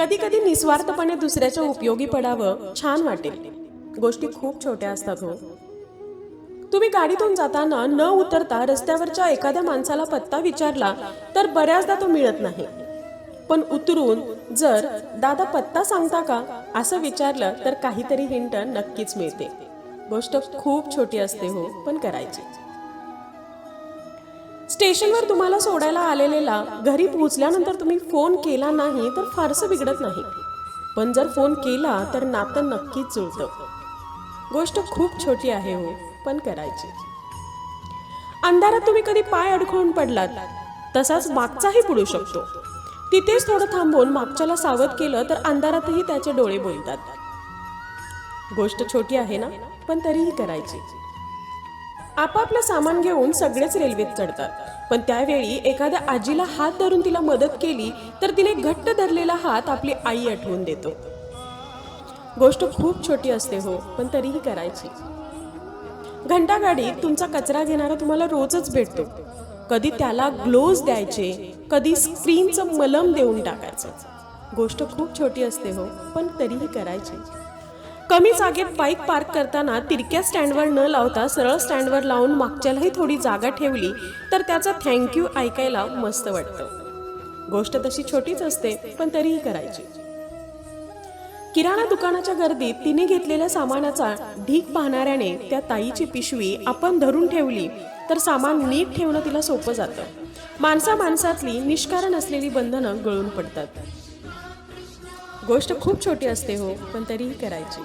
कधी कधी निस्वार्थपणे दुसऱ्याच्या उपयोगी पडावं छान वाटेल. गोष्टी खूप छोट्या असतात हो. तुम्ही गाडीतून जाताना न उतरता रस्त्यावरच्या एखाद्या माणसाला पत्ता विचारला तर बऱ्याचदा तो मिळत नाही. पण उतरून जर दादा पत्ता सांगता का? असं विचारलं तर काहीतरी हिंट नक्कीच मिळते. गोष्ट खूप छोटी असते हो पण करायची. स्टेशनवर तुम्हाला सोडायला आलेला घरी पोहोचल्यानंतर तुम्ही फोन केला नाही तर फारसं बिघडत नाही. पण जर फोन केला तर नातं नक्कीच जुळतं. गोष्ट खूप छोटी आहे हो पण करायची. अंधारात तुम्ही कधी पाय अडखळून पडलात? तसाच मागचाही पुढू शकतो. तिथेच थोडं थांबून मागच्याला सावध केलं तर अंधारातही त्याचे डोळे बोलतात. गोष्ट छोटी आहे ना पण तरीही करायची. आपापलं सामान घेऊन सगळेच रेल्वेत चढतात. पण त्यावेळी एखाद्या आजीला हात धरून तिला मदत केली तर तिने घट्ट धरलेला हात आपली आई आठवून देतो. गोष्ट खूप छोटी असते हो पण तरीही करायची. घंटागाडीत तुमचा कचरा घेणारा तुम्हाला रोजच भेटतो. कधी त्याला ग्लोज द्यायचे कधी स्क्रीनचं मलम देऊन टाकायचं. गोष्ट खूप छोटी असते हो पण तरीही करायची. कमी जागेत बाईक पार्क करताना तिरक्या स्टँडवर न लावता सरळ स्टँडवर लावून मागच्यालाही थोडी जागा ठेवली तर त्याचं थँक्यू ऐकायला मस्त वाटतं. गोष्ट तशी छोटीच असते पण तरीही करायची. किराणा दुकानाच्या गर्दीत तिने घेतलेल्या सामानाचा ढीक पाहणाऱ्याने त्या ताईची पिशवी आपण धरून ठेवली तर सामान नीट ठेवणं तिला सोपं जातं. माणसा माणसातली निष्कारण असलेली बंधनं गळून पडतात. गोष्ट खूप छोटी असते हो पण तरीही करायची.